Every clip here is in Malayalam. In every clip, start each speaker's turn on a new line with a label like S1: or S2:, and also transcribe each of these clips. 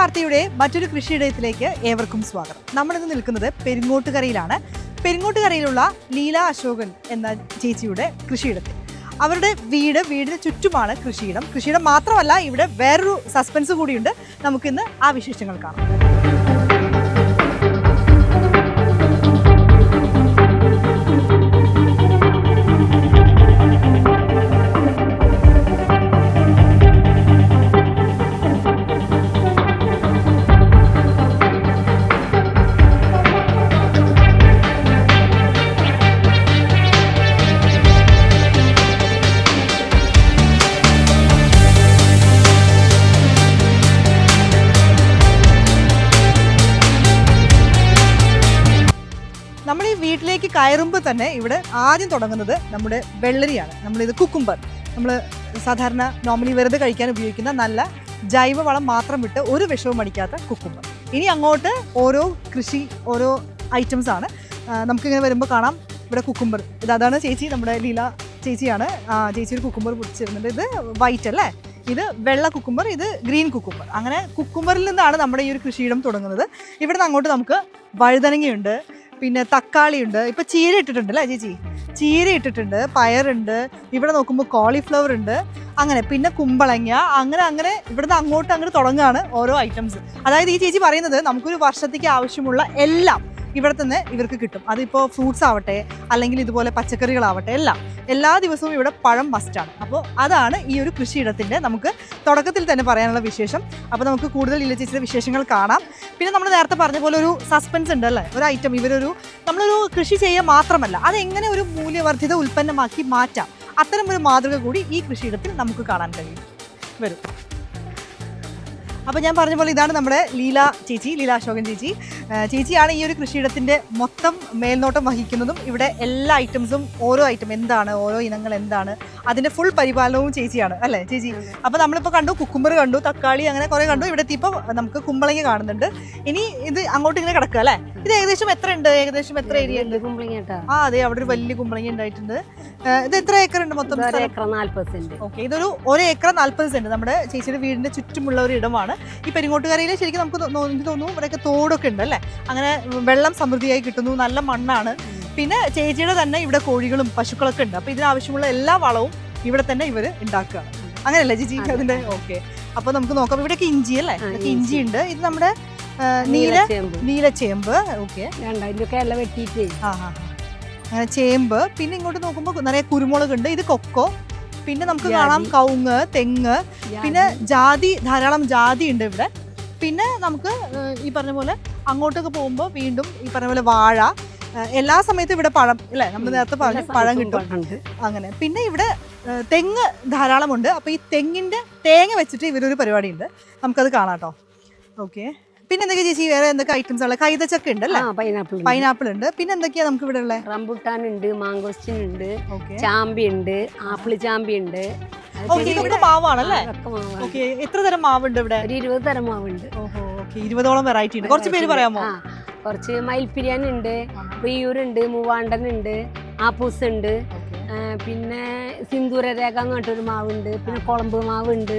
S1: വാർത്തയുടെ മറ്റൊരു കൃഷിയിടത്തിലേക്ക് ഏവർക്കും സ്വാഗതം. നമ്മളിന്ന് നിൽക്കുന്നത് പെരിങ്ങോട്ടുകരയിലാണ്. പെരിങ്ങോട്ടുകരയിലുള്ള ലീല അശോകൻ എന്ന ചേച്ചിയുടെ കൃഷിയിടത്തിൽ. അവരുടെ വീട് വീടിന് ചുറ്റുമാണ് കൃഷിയിടം. കൃഷിയിടം മാത്രമല്ല ഇവിടെ വേറൊരു സസ്പെൻസ് കൂടിയുണ്ട്. നമുക്കിന്ന് ആ വിശേഷങ്ങൾ കാണാം. കയറുമ്പോൾ തന്നെ ഇവിടെ ആദ്യം തുടങ്ങുന്നത് നമ്മുടെ വെള്ളരിയാണ്. നമ്മളിത് കുക്കുംബർ. നമ്മൾ സാധാരണ നോർമലി വെറുതെ കഴിക്കാൻ ഉപയോഗിക്കുന്ന നല്ല ജൈവവളം മാത്രം വിട്ട് ഒരു വിഷവും അടിക്കാത്ത കുക്കുംബർ. ഇനി അങ്ങോട്ട് ഓരോ കൃഷി ഓരോ ഐറ്റംസ് ആണ്. നമുക്കിങ്ങനെ വരുമ്പോൾ കാണാം ഇവിടെ കുക്കുംബർ. ഇത് അതാണ് ചേച്ചി നമ്മുടെ ലീല ചേച്ചിയാണ്. ചേച്ചി ഒരു കുക്കുംബർ പൊടിച്ചിരുന്നുണ്ട് ഇത് വൈറ്റ് അല്ലേ? ഇത് വെള്ള കുക്കുംബർ ഇത് ഗ്രീൻ കുക്കുംബർ. അങ്ങനെ കുക്കുംബറിൽ നിന്നാണ് നമ്മുടെ ഈ ഒരു കൃഷിയിടം തുടങ്ങുന്നത്. ഇവിടെ നിന്ന് അങ്ങോട്ട് നമുക്ക് വഴുതനങ്ങയുണ്ട് പിന്നെ തക്കാളി ഉണ്ട് ഇപ്പൊ ചീര ഇട്ടിട്ടുണ്ട് അല്ലേ ചേച്ചി? ചീര ഇട്ടിട്ടുണ്ട് പയറുണ്ട് ഇവിടെ നോക്കുമ്പോൾ കോളിഫ്ലവർ ഉണ്ട്. അങ്ങനെ പിന്നെ കുമ്പളങ്ങ അങ്ങനെ അങ്ങനെ ഇവിടുന്ന് അങ്ങോട്ട് അങ്ങോട്ട് തുടങ്ങുകയാണ് ഓരോ ഐറ്റംസ് അതായത് ഈ ചേച്ചി പറയുന്നത് നമുക്കൊരു വർഷത്തേക്ക് ആവശ്യമുള്ള എല്ലാം ഇവിടെ തന്നെ ഇവർക്ക് കിട്ടും. അതിപ്പോൾ ഫ്രൂട്ട്സ് ആവട്ടെ അല്ലെങ്കിൽ ഇതുപോലെ പച്ചക്കറികളാവട്ടെ എല്ലാം. എല്ലാ ദിവസവും ഇവിടെ പഴം മസ്റ്റാണ് അപ്പോൾ അതാണ് ഈ ഒരു കൃഷിയിടത്തിന്റെ നമുക്ക് തുടക്കത്തിൽ തന്നെ പറയാനുള്ള വിശേഷം. അപ്പോൾ നമുക്ക് കൂടുതൽ ഇല്ല ചേച്ചിയുടെ വിശേഷങ്ങൾ കാണാം. പിന്നെ നമ്മൾ നേരത്തെ പറഞ്ഞ പോലെ ഒരു സസ്പെൻസ് ഉണ്ട് അല്ലേ? ഒരു ഐറ്റം ഇവരൊരു നമ്മളൊരു കൃഷി ചെയ്യുക മാത്രമല്ല അതെങ്ങനെ ഒരു മൂല്യവർദ്ധിത ഉൽപ്പന്നമാക്കി മാറ്റാം. അത്തരം ഒരു മാതൃക കൂടി ഈ കൃഷിയിടത്തിൽ നമുക്ക് കാണാൻ കഴിയും. വരും. അപ്പോൾ ഞാൻ പറഞ്ഞ പോലെ ഇതാണ് നമ്മുടെ ലീല ചേച്ചി ലീല അശോകൻ ചേച്ചി. ചേച്ചിയാണ് ഈ ഒരു കൃഷിയിടത്തിന്റെ മൊത്തം മേൽനോട്ടം വഹിക്കുന്നതും ഇവിടെ എല്ലാ ഐറ്റംസും ഓരോ ഐറ്റം എന്താണ് ഓരോ ഇനങ്ങൾ എന്താണ് അതിന്റെ ഫുൾ പരിപാലനവും ചേച്ചിയാണ് അല്ലേ ചേച്ചി? അപ്പോൾ നമ്മളിപ്പോൾ കണ്ടു കുക്കുമ്പർ കണ്ടു തക്കാളി അങ്ങനെ കുറേ കണ്ടു. ഇവിടെ എത്തിയപ്പോൾ നമുക്ക് കുമ്പളങ്ങി കാണുന്നുണ്ട്. ഇനി ഇത് അങ്ങോട്ട് ഇങ്ങനെ കിടക്കുക അല്ലേ? ഇത് ഏകദേശം എത്ര ഉണ്ട് ഏകദേശം എത്ര ഏരിയ ഉണ്ട്?
S2: കുമ്പളങ്ങ
S1: ആ അതെ അവിടെ ഒരു വലിയ കുമ്പളങ്ങി ഉണ്ടായിട്ടുണ്ട്. ഇത് എത്ര ഏക്കർ ഉണ്ട് മൊത്തം ഓക്കെ ഇതൊരു ഒരു ഏക്കർ നാൽപ്പത് സെന്റ്. നമ്മുടെ ചേച്ചിയുടെ വീടിന്റെ ചുറ്റുമുള്ള ഒരു ഇടമാണ്. ഈ പെരിങ്ങോട്ടുകരയിൽ ശരിക്കും നമുക്ക് എനിക്ക് തോന്നുന്നു ഇവിടെയൊക്കെ തോടൊക്കെ ഉണ്ട് അല്ലേ? അങ്ങനെ വെള്ളം സമൃദ്ധിയായി കിട്ടുന്നു നല്ല മണ്ണാണ്. പിന്നെ ചേച്ചിയുടെ തന്നെ ഇവിടെ കോഴികളും പശുക്കളൊക്കെ ഉണ്ട്. അപ്പൊ ഇതിനാവശ്യമുള്ള എല്ലാ വളവും ഇവിടെ തന്നെ ഇവർ ഉണ്ടാക്കുകയാണ് അങ്ങനെയല്ലേ ജിജി?
S2: അതെ.
S1: അതിന്റെ ഓക്കെ. അപ്പോൾ നമുക്ക് നോക്കാം. ഇവിടെയൊക്കെ ഇഞ്ചി അല്ലേ?
S2: ഇഞ്ചി.
S1: ഉണ്ട്. ഇത് നമ്മുടെ നീല നീല
S2: ചേമ്പ്
S1: ഓക്കെ.
S2: വെട്ടിയിട്ട്.
S1: അങ്ങനെ ചേമ്പ്. പിന്നെ ഇങ്ങോട്ട് നോക്കുമ്പോൾ നിറയെ കുരുമുളക് ഉണ്ട് ഇത് കൊക്കോ. പിന്നെ നമുക്ക് കാണാം കവുങ്ങ് തെങ്ങ് പിന്നെ ജാതി ധാരാളം ജാതി ഉണ്ട് ഇവിടെ. പിന്നെ നമുക്ക് ഈ പറഞ്ഞ പോലെ അങ്ങോട്ടൊക്കെ പോകുമ്പോൾ വീണ്ടും ഈ പറഞ്ഞ പോലെ വാഴ എല്ലാ സമയത്തും ഇവിടെ പഴം അല്ലേ നമ്മൾ നേരത്തെ പറഞ്ഞു പഴം കിട്ടും. അങ്ങനെ. പിന്നെ ഇവിടെ തെങ്ങ് ധാരാളമുണ്ട്. അപ്പോൾ ഈ തെങ്ങിന്റെ തേങ്ങ വെച്ചിട്ട് ഇവരൊരു പരിപാടി ഉണ്ട് നമുക്കത് കാണാം കേട്ടോ ഓക്കെ. പിന്നെ എന്തൊക്കെ ചേച്ചി? വേറെ എന്തൊക്കെ ഐറ്റംസ് ഉള്ളത് കൈതച്ചക്ക ഉണ്ട് അല്ലേ?
S2: പൈനാപ്പിൾ
S1: പൈനാപ്പിൾ ഉണ്ട്. പിന്നെ എന്തൊക്കെയാ നമുക്ക് ഇവിടെ ഉള്ളത്
S2: റംബുട്ടാൻ ഉണ്ട് മാങ്കോസ്റ്റിൻ ഉണ്ട് ചാമ്പി ഉണ്ട് ആപ്പിൾ ചാമ്പി ഉണ്ട്.
S1: മാവാണല്ലേ. ഓക്കെ എത്ര തരം മാവുണ്ട് ഇവിടെ?
S2: ഒരു ഇരുപത് തരം മാവുണ്ട്.
S1: ഓഹോ ഓക്കെ ഇരുപതോളം വെറൈറ്റി ഉണ്ട്. കുറച്ച് പേര് പറയാമോ?
S2: കുറച്ച് മയിൽപ്പിരിയാൻ ഉണ്ട് പ്രിയൂരുണ്ട് മൂവാണ്ടൻ ഉണ്ട് ആപ്പൂസ് ഉണ്ട് പിന്നെ സിന്ദൂര രേഖ എന്ന് പറഞ്ഞിട്ടൊരു മാവുണ്ട് പിന്നെ കുളമ്പ് മാവുണ്ട്.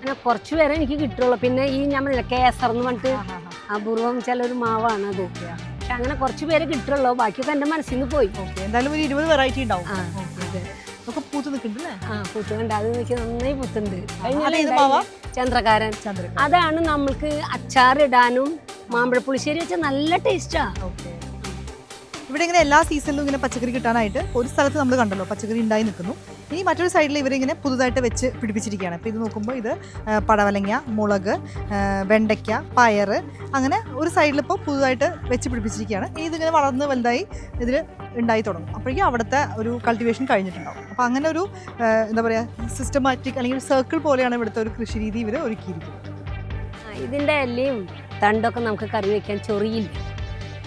S2: അങ്ങനെ കുറച്ച് പേരെ എനിക്ക് കിട്ടുള്ളൂ. പിന്നെ ഈ ഞാൻ പറഞ്ഞില്ല കേസർ എന്ന് പറഞ്ഞിട്ട് അപൂർവം ചിലൊരു മാവാണ് അത്. പക്ഷെ അങ്ങനെ കുറച്ച് പേര് കിട്ടുള്ളൂ. ബാക്കിയൊക്കെ എന്റെ മനസ്സിൽ നിന്ന് പോയി
S1: എന്തായാലും ഒരു ഇരുപത് വെറൈറ്റി ഉണ്ടാവും. ഒക്കെ പൂത്ത് നിൽക്കുന്നുണ്ടല്ലേ
S2: ആ അത് എനിക്ക് നന്നായി പുത്തുണ്ട്? ചന്ദ്രകാരൻ. അതാണ് നമ്മൾക്ക് അച്ചാറിടാനും മാമ്പഴപ്പുളിശ്ശേരി വെച്ചാൽ നല്ല ടേസ്റ്റാ
S1: ഓക്കെ. ഇവിടെ ഇങ്ങനെ എല്ലാ സീസണിലും ഇങ്ങനെ പച്ചക്കറി കിട്ടാനായിട്ട് ഒരു സ്ഥലത്ത് നമ്മൾ കണ്ടല്ലോ പച്ചക്കറി ഉണ്ടായി നിൽക്കുന്നു. ഇനി മറ്റൊരു സൈഡിൽ ഇവരിങ്ങനെ പുതുതായിട്ട് വെച്ച് പിടിപ്പിച്ചിരിക്കുകയാണ്. അപ്പോൾ ഇത് നോക്കുമ്പോൾ ഇത് പടവലങ്ങ മുളക് വെണ്ടയ്ക്ക പയറ് അങ്ങനെ ഒരു സൈഡിൽ ഇപ്പോൾ പുതുതായിട്ട് വെച്ച് പിടിപ്പിച്ചിരിക്കുകയാണ്. ഇനി ഇതിങ്ങനെ വളർന്ന് വലുതായി ഇതിൽ ഉണ്ടായി തുടങ്ങും. അപ്പോഴേക്കും അവിടുത്തെ ഒരു കൾട്ടിവേഷൻ കഴിഞ്ഞിട്ടുണ്ടാവും. അപ്പോൾ അങ്ങനെ ഒരു എന്താ പറയുക സിസ്റ്റമാറ്റിക് അല്ലെങ്കിൽ സർക്കിൾ പോലെയാണ് ഇവിടുത്തെ ഒരു കൃഷി രീതി ഇവർ ഒരുക്കിയിരിക്കുന്നത്
S2: ഇതിന്റെ ഇലയും തണ്ടൊക്കെ നമുക്ക് കറി വയ്ക്കാൻ ചൊറിയില്ല?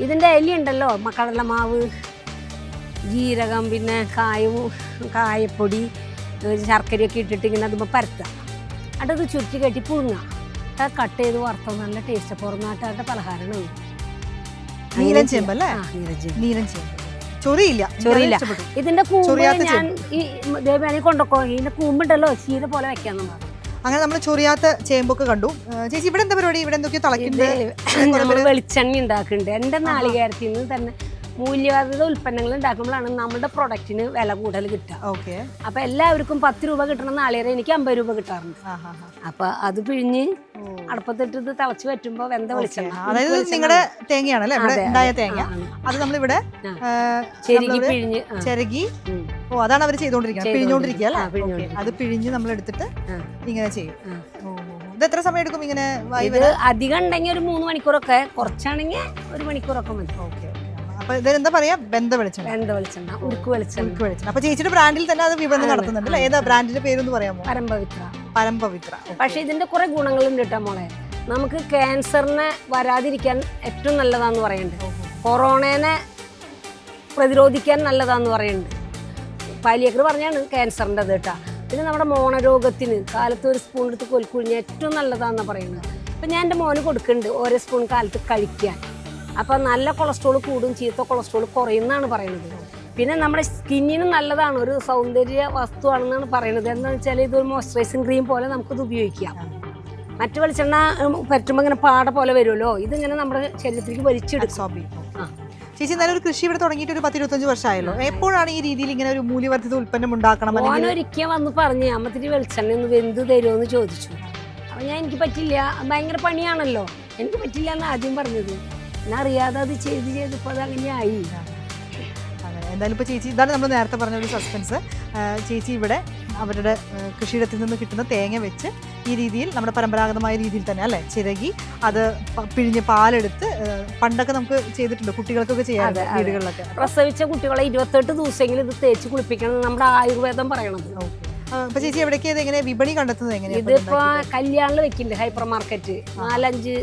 S2: ഇതിന്റെ അലി ഉണ്ടല്ലോ മക്കളുടെ മാവ് ജീരകം പിന്നെ കായവും കായപ്പൊടി ശർക്കരയൊക്കെ ഇട്ടിട്ട് ഇങ്ങനെ അതുമ്പോൾ പരത്തുക. അത് ചുറ്റി കെട്ടി പുഴുങ്ങുക. അത് കട്ട് ചെയ്ത് വറുത്ത നല്ല ടേസ്റ്റ് പുറന്നാട്ടാട്ട പലഹാരമാണ്
S1: നീലൻ ചേമ്പ് ചൊറിയില്ല.
S2: ചൊറിയില്ല. ഇതിന്റെ കൂമ്പ് ഞാൻ ഈ ദേവയാണി കൊണ്ടൊക്കോ ഇതിന്റെ കൂമ്പുണ്ടല്ലോ ചീര പോലെ വെക്കാൻ നമ്മൾ
S1: അങ്ങനെ നമ്മൾ ചൊറിയാത്ത ചേമ്പൊക്കെ കണ്ടു. ചേച്ചി ഇവിടെ എന്താ പരിപാടി? ഇവിടെ എന്തൊക്കെയോ തളക്കുന്നത്
S2: വെളിച്ചെണ്ണ ഉണ്ടാക്കുന്നുണ്ട്. എന്റെ നാളികേരത്തിൽ നിന്ന് തന്നെ മൂല്യവർദ്ധിത ഉൽപ്പന്നങ്ങൾ ഉണ്ടാക്കുമ്പോഴാണ് നമ്മുടെ പ്രൊഡക്റ്റിന് വില കൂടുതൽ കിട്ടുക.
S1: ഓക്കെ
S2: അപ്പൊ എല്ലാവർക്കും പത്ത് രൂപ കിട്ടണം നാളെ എനിക്ക് അമ്പത് രൂപ കിട്ടാറുണ്ട്. അപ്പൊ അത് പിഴിഞ്ഞ് അടപ്പത്തിട്ട് ഇത് തിളച്ച് പറ്റുമ്പോ വെന്ത വെളിച്ചെണ്ണ.
S1: അതായത് നിങ്ങളുടെ തേങ്ങയാണ് അല്ലേ ഇവിടെ ഉണ്ടായ തേങ്ങ. അത് നമ്മളിവിടെ
S2: ചെരുകി പിഴിഞ്ഞ്
S1: ചെരുകി. ഓ അതാണ് അവർ ചെയ്തോണ്ടിരിക്കുന്നത് പിഴിഞ്ഞോണ്ടിരിക്കുക അല്ലേ. അത് പിഴിഞ്ഞ് നമ്മൾ എടുത്തിട്ട്. ഇങ്ങനെ ചെയ്യും. ഇത് എത്ര സമയം എടുക്കും ഇങ്ങനെ
S2: അധികം ഉണ്ടെങ്കിൽ ഒരു മൂന്ന് മണിക്കൂറൊക്കെ. കുറച്ചാണെങ്കിൽ ഒരു മണിക്കൂറൊക്കെ മതി.
S1: ഓക്കെ അപ്പൊ ഇത് എന്താ പറയാ? ബന്ധ വെളിച്ചെണ്ണ.
S2: ബന്ധ വെളിച്ചെണ്ണ ഉരുക്ക് വെളിച്ചെണ്ണ.
S1: ഉരുക്ക് വെളിച്ചെണ്ണ. അപ്പൊ ചേച്ചിയുടെ ബ്രാൻഡിൽ തന്നെ അത് വിപണനം നടത്തുന്നുണ്ട് അല്ലേ? ഏതാ ബ്രാൻഡിന്റെ പേരൊന്ന് പറയാമോ?
S2: പരമ്പവിത്ര.
S1: പരമ്പവിത്ര.
S2: പക്ഷെ ഇതിന്റെ കുറെ ഗുണങ്ങളുണ്ട് കേട്ടോ മോളെ. നമുക്ക് ക്യാൻസറിനെ വരാതിരിക്കാൻ ഏറ്റവും നല്ലതാന്ന് പറയുന്നുണ്ട് കൊറോണേനെ പ്രതിരോധിക്കാൻ നല്ലതാന്ന് പറയുന്നുണ്ട് പാലിയക്കർ പറഞ്ഞാണ് ക്യാൻസറിന്റെ കേട്ടോ. പിന്നെ നമ്മുടെ മോണരോഗത്തിന് കാലത്ത് ഒരു സ്പൂൺ എടുത്ത് കൊൽക്കുഴിഞ്ഞാൽ ഏറ്റവും നല്ലതാണെന്ന് പറയുന്നത്. അപ്പം ഞാൻ എന്റെ മോന് കൊടുക്കുന്നുണ്ട് ഓരോ സ്പൂൺ കാലത്ത് കഴിക്കാൻ. അപ്പം നല്ല കൊളസ്ട്രോൾ കൂടും ചീത്ത കൊളസ്ട്രോൾ കുറയുമെന്നാണ് പറയുന്നത്. പിന്നെ നമ്മുടെ സ്കിന്നിനും നല്ലതാണ് ഒരു സൗന്ദര്യ വസ്തുവാണെന്നാണ് പറയുന്നത്. എന്താണെന്ന് വെച്ചാൽ ഇതൊരു മോയ്സ്ചറൈസിങ് ക്രീം പോലെ നമുക്കിത് ഉപയോഗിക്കാം. മറ്റു വെളിച്ചെണ്ണ പറ്റുമ്പോൾ ഇങ്ങനെ പാട പോലെ വരുമല്ലോ? ഇതിങ്ങനെ നമ്മുടെ ശരീരത്തിലേക്ക് വലിച്ചെടുക്കും. ആ.
S1: ചേച്ചി നല്ലൊരു ഒരു കൃഷി ഇവിടെ തുടങ്ങിയിട്ട് ഒരു പത്തിരുപത്തഞ്ച് വർഷമായല്ലോ. എപ്പോഴാണ് ഈ രീതിയിൽ ഇങ്ങനെ ഒരു മൂല്യവർദ്ധിത ഉൽപ്പന്നം ഉണ്ടാക്കണം
S2: ഞാനൊരിക്കാൻ വന്ന് പറഞ്ഞു അമ്മത്തിരി വെളിച്ചെണ്ണ ഒന്ന് വെന്ത് തരുമോ എന്ന് ചോദിച്ചു. അപ്പം ഞാൻ എനിക്ക് പറ്റില്ല. ഭയങ്കര പണിയാണല്ലോ. എനിക്ക് പറ്റില്ല എന്ന് ആദ്യം പറഞ്ഞത്. ഞാൻ അറിയാതെ അത് ചെയ്ത് ചെയ്തപ്പോൾ ഇപ്പോൾ അങ്ങനെ ആയി.
S1: അങ്ങനെ. എന്തായാലും ഇപ്പോൾ ചേച്ചി ഇതാണ് നമ്മൾ നേരത്തെ പറഞ്ഞ ഒരു സസ്പെൻസ് ചേച്ചി ഇവിടെ അവരുടെ കൃഷിയിടത്തിൽ നിന്ന് കിട്ടുന്ന തേങ്ങ വെച്ച് ഈ രീതിയിൽ നമ്മുടെ പരമ്പരാഗതമായ രീതിയിൽ തന്നെ അല്ലേ ചിരകി അത് പിഴിഞ്ഞ് പാലെടുത്ത് പണ്ടൊക്കെ നമുക്ക് ചെയ്തിട്ടുണ്ട് കുട്ടികൾക്കൊക്കെ
S2: ചെയ്യാതെ.
S1: വീടുകളിലൊക്കെ.
S2: പ്രസവിച്ച കുട്ടികളെ ഇരുപത്തെട്ട് ദിവസമെങ്കിലും ഇത് തേച്ച് കുളിപ്പിക്കണം നമ്മുടെ ആയുർവേദം പറയണത്.
S1: അപ്പൊ ചേച്ചി എവിടേക്ക് ഇത് എങ്ങനെ വിപണി കണ്ടെത്തുന്നത് എങ്ങനെ
S2: ഇതിപ്പോ? കല്യാണിൽ വെക്കുന്നുണ്ട് ഹൈപ്പർ മാർക്കറ്റ് നാലഞ്ച്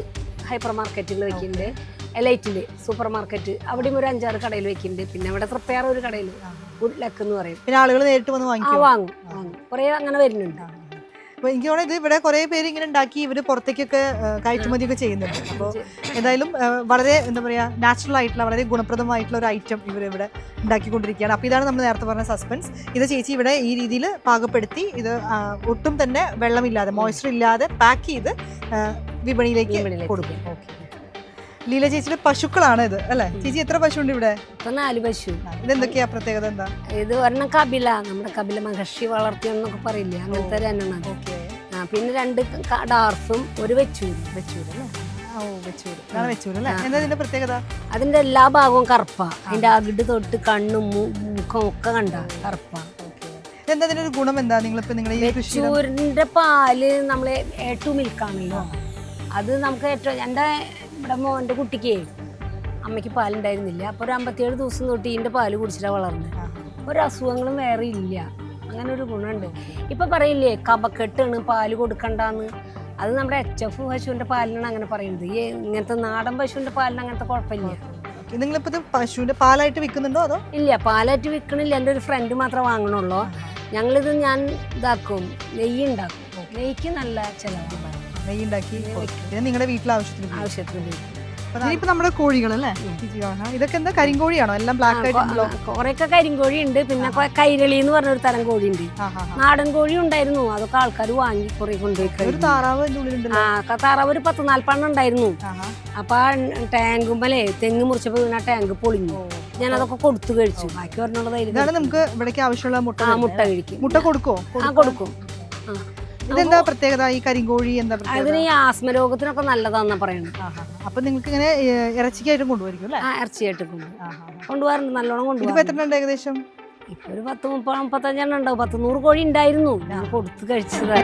S2: ഹൈപ്പർ മാർക്കറ്റുകൾ വെക്കുന്നുണ്ട് എലൈറ്റിൽ സൂപ്പർ മാർക്കറ്റ് അവിടെയും ഒരു അഞ്ചാറ് കടയിൽ വെക്കുന്നുണ്ട് പിന്നെ അവിടെ പ്രിപ്പയർ ഒരു കടയിൽ. ഗുഡ് ലക്ക് എന്ന് പറയും.
S1: പിന്നെ ആളുകൾ നേരിട്ട് വന്ന്
S2: വാങ്ങി
S1: വാങ്ങിക്കും
S2: വാങ്ങും. വാങ്ങും. കുറേ അങ്ങനെ വരുന്നുണ്ട്.
S1: എനിക്ക് തോന്നുന്നത് ഇത് ഇവിടെ കുറേ പേര് ഇങ്ങനെ ഉണ്ടാക്കി ഇവർ പുറത്തേക്കൊക്കെ കയറ്റുമതി കയറ്റുമതിയൊക്കെ ചെയ്യുന്നുണ്ട്. അപ്പോൾ എന്തായാലും വളരെ എന്താ പറയാ നാച്ചുറൽ ആയിട്ടുള്ള വളരെ ഗുണപ്രദമായിട്ടുള്ള ഒരു ഐറ്റം ഇവർ ഇവിടെ ഉണ്ടാക്കിക്കൊണ്ടിരിക്കുകയാണ്. അപ്പോൾ ഇതാണ് നമ്മൾ നേരത്തെ പറഞ്ഞ സസ്പെൻസ് ഇത് ചേച്ചി ഇവിടെ ഈ രീതിയിൽ പാകപ്പെടുത്തി ഇത് ഒട്ടും തന്നെ വെള്ളമില്ലാതെ മോയ്സ്ചർ ഇല്ലാതെ പാക്ക് ചെയ്ത് വിപണിയിലേക്ക് കൊടുക്കും. ഓക്കെ ലീല ചേച്ചിയുടെ പശുക്കളാണ് ഇത് അല്ലെ? ചേച്ചി എത്ര പശു ഉണ്ട് ഇവിടെ?
S2: ഇപ്പൊ നാല് പശു.
S1: ഇതെന്തൊക്കെയാ പ്രത്യേകത എന്താ?
S2: ഇത് ഒരെണ്ണം കപില നമ്മുടെ കപില മഹർഷി വളർത്തിയെന്നൊക്കെ പറയില്ലേ അങ്ങനത്തെ രണ്ടെണ്ണം
S1: ഓക്കെ.
S2: പിന്നെ രണ്ട് ഡാർഫും ഒരു വെച്ചൂരും.
S1: വെച്ചൂര് അല്ലേ?
S2: അതിന്റെ എല്ലാ ഭാഗവും കറുപ്പ. അതിന്റെ അകിട് തൊട്ട് കണ്ണും മുഖം ഒക്കെ കണ്ട കറുപ്പ.
S1: ഒരു ഗുണം എന്താ? നിങ്ങളിപ്പോ
S2: വെച്ചൂരിന്റെ പാൽ നമ്മൾ ഏറ്റവും മിൽക്കാണല്ലോ അത് നമുക്ക് ഏറ്റവും എന്റെ ഇവിടെ മോന്റെ കുട്ടിക്കേ അമ്മയ്ക്ക് പാലുണ്ടായിരുന്നില്ല. അപ്പോൾ ഒരു അമ്പത്തിയേഴ് ദിവസം തൊട്ട് ഇതിന്റെ പാൽ കുടിച്ചിട്ടാണ് വളർന്നത് ഒരു അസുഖങ്ങളും വേറെ ഇല്ല. അങ്ങനെ ഒരു ഗുണമുണ്ട്. ഇപ്പം പറയില്ലേ കപക്കെട്ടാണ് പാൽ കൊടുക്കണ്ടെന്ന്. അത് നമ്മുടെ എച്ച് എഫ് പശുവിന്റെ പാലിനാണ് അങ്ങനെ പറയുന്നത്. ഈ ഇങ്ങനത്തെ നാടൻ പശുവിന്റെ പാലിന് അങ്ങനത്തെ കുഴപ്പമില്ല.
S1: നിങ്ങളിപ്പോൾ പശുവിന്റെ പാലായിട്ട് വിൽക്കുന്നുണ്ടോ അതോ?
S2: ഇല്ല പാലായിട്ട് വിൽക്കണില്ല. എന്റെ ഒരു ഫ്രണ്ട് മാത്രമേ വാങ്ങണുള്ളൂ. ഞങ്ങളിത് ഞാൻ ഇതാക്കും നെയ്യ് ഉണ്ടാക്കും. നെയ്ക്ക് നല്ല ചിലവ്
S1: നെയ്യ് ഉണ്ടാക്കി പിന്നെ നിങ്ങളുടെ വീട്ടിലെ ആവശ്യത്തിന് ഉപയോഗിക്കും.
S2: ആവശ്യത്തിന്
S1: അപ്പൊ നമ്മുടെ കോഴികൾ അല്ലേ ഇതൊക്കെ എന്താ കരിങ്കോഴിയാണോ? എല്ലാം ബ്ലാക്ക് ആയിട്ടുണ്ടല്ലോ
S2: കുറെയൊക്കെ കരിങ്കോഴി ഉണ്ട് പിന്നെ കൊ- കൈരളി എന്ന് പറഞ്ഞ ഒരു തരം കോഴി ഉണ്ട് നാടൻ കോഴി ഉണ്ടായിരുന്നു അതൊക്കെ ആൾക്കാർ വാങ്ങി കുറെ കൊണ്ടുപോയി
S1: ഒരു
S2: കഴിഞ്ഞു
S1: താറാവ് അതിന്റെ ഉള്ളിലുണ്ടല്ലോ.
S2: ആ താറാവ് ഒരു പത്ത് നാല്പണ്ണം ഉണ്ടായിരുന്നു.
S1: ആഹാ.
S2: അപ്പൊ ആ ടാങ്കുമ്പലേ തെങ്ങ് മുറിച്ചപ്പോ വീണ ടാങ്ക് പൊളിഞ്ഞു. ഞാൻ അതൊക്കെ കൊടുത്തു കഴിച്ചു. ബാക്കി പറഞ്ഞുള്ളതായിരുന്നു
S1: ഇതാണ് നമുക്ക് ഇവിടേക്ക് ആവശ്യമുള്ള മുട്ട
S2: ആ
S1: വരുന്നത്.
S2: മുട്ട കഴിക്കും.
S1: മുട്ട കൊടുക്കോ
S2: ആ കൊടുക്കും. ആ.
S1: ഇതെന്താ പ്രത്യേകത? ഈ കരിങ്കോഴി എന്താ
S2: അതിന് ഈ ആസ്മ രോഗത്തിനൊക്കെ നല്ലതാന്നാ പറയുന്നത്.
S1: അപ്പൊ നിങ്ങൾക്ക് ഇങ്ങനെ ഇറച്ചിക്കായിട്ടും കൊണ്ടുപോയിരിക്കും അല്ലേ?
S2: ആ ഇറച്ചിയായിട്ട് കൊണ്ടു. കൊണ്ടുപോകാറുണ്ട് നല്ലോണം
S1: ഇതിപ്പോ
S2: കൊണ്ടുപോകാറുണ്ട്
S1: എത്ര ഉണ്ട് ഏകദേശം?
S2: ഇപ്പൊ ഒരു പത്ത് മുപ്പത് മുപ്പത്തഞ്ചെണ്ണം ഉണ്ടാവും പത്ത് നൂറ് കോഴി ഉണ്ടായിരുന്നു. ഞാൻ കൊടുത്ത് കഴിച്ചത്.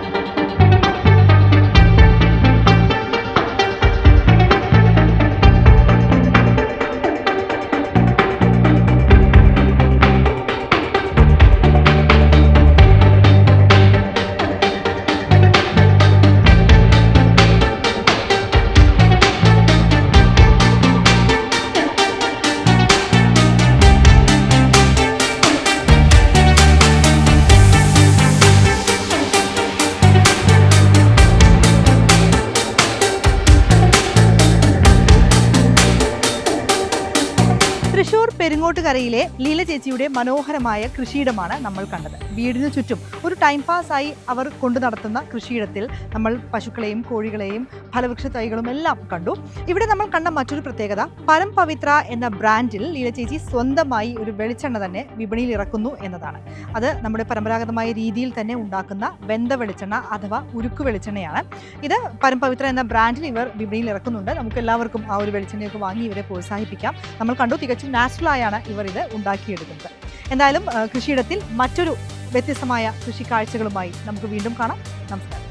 S1: പെരിങ്ങോട്ടുകരയിലെ ലീല ചേച്ചിയുടെ മനോഹരമായ കൃഷിയിടമാണ് നമ്മൾ കണ്ടത്. വീടിനു ചുറ്റും ഒരു ടൈം പാസ്സായി അവർ കൊണ്ടു നടത്തുന്ന കൃഷിയിടത്തിൽ നമ്മൾ പശുക്കളെയും കോഴികളെയും ഫലവൃക്ഷ തൈകളും എല്ലാം കണ്ടു. ഇവിടെ നമ്മൾ കണ്ട മറ്റൊരു പ്രത്യേകത പരം പവിത്ര എന്ന ബ്രാൻഡിൽ ലീല ചേച്ചി സ്വന്തമായി ഒരു വെളിച്ചെണ്ണ തന്നെ വിപണിയിൽ ഇറക്കുന്നു എന്നതാണ്. അത് നമ്മുടെ പരമ്പരാഗതമായ രീതിയിൽ തന്നെ ഉണ്ടാക്കുന്ന വെന്ത വെളിച്ചെണ്ണ അഥവാ ഉരുക്ക് വെളിച്ചെണ്ണയാണ്. ഇത് പരം പവിത്ര എന്ന ബ്രാൻഡിൽ ഇവർ വിപണിയിൽ ഇറക്കുന്നുണ്ട്. നമുക്ക് എല്ലാവർക്കും ആ ഒരു വെളിച്ചെണ്ണയൊക്കെ വാങ്ങി ഇവരെ പ്രോത്സാഹിപ്പിക്കാം. നമ്മൾ കണ്ടു തികച്ചും നാച്ചുറൽ ആയാണ് ഇവർ ഇത് ഉണ്ടാക്കിയെടുക്കുന്നത്. എന്തായാലും കൃഷിയിടത്തിൽ മറ്റൊരു വ്യത്യസ്തമായ കൃഷി കാഴ്ചകളുമായി നമുക്ക് വീണ്ടും കാണാം. നമസ്കാരം.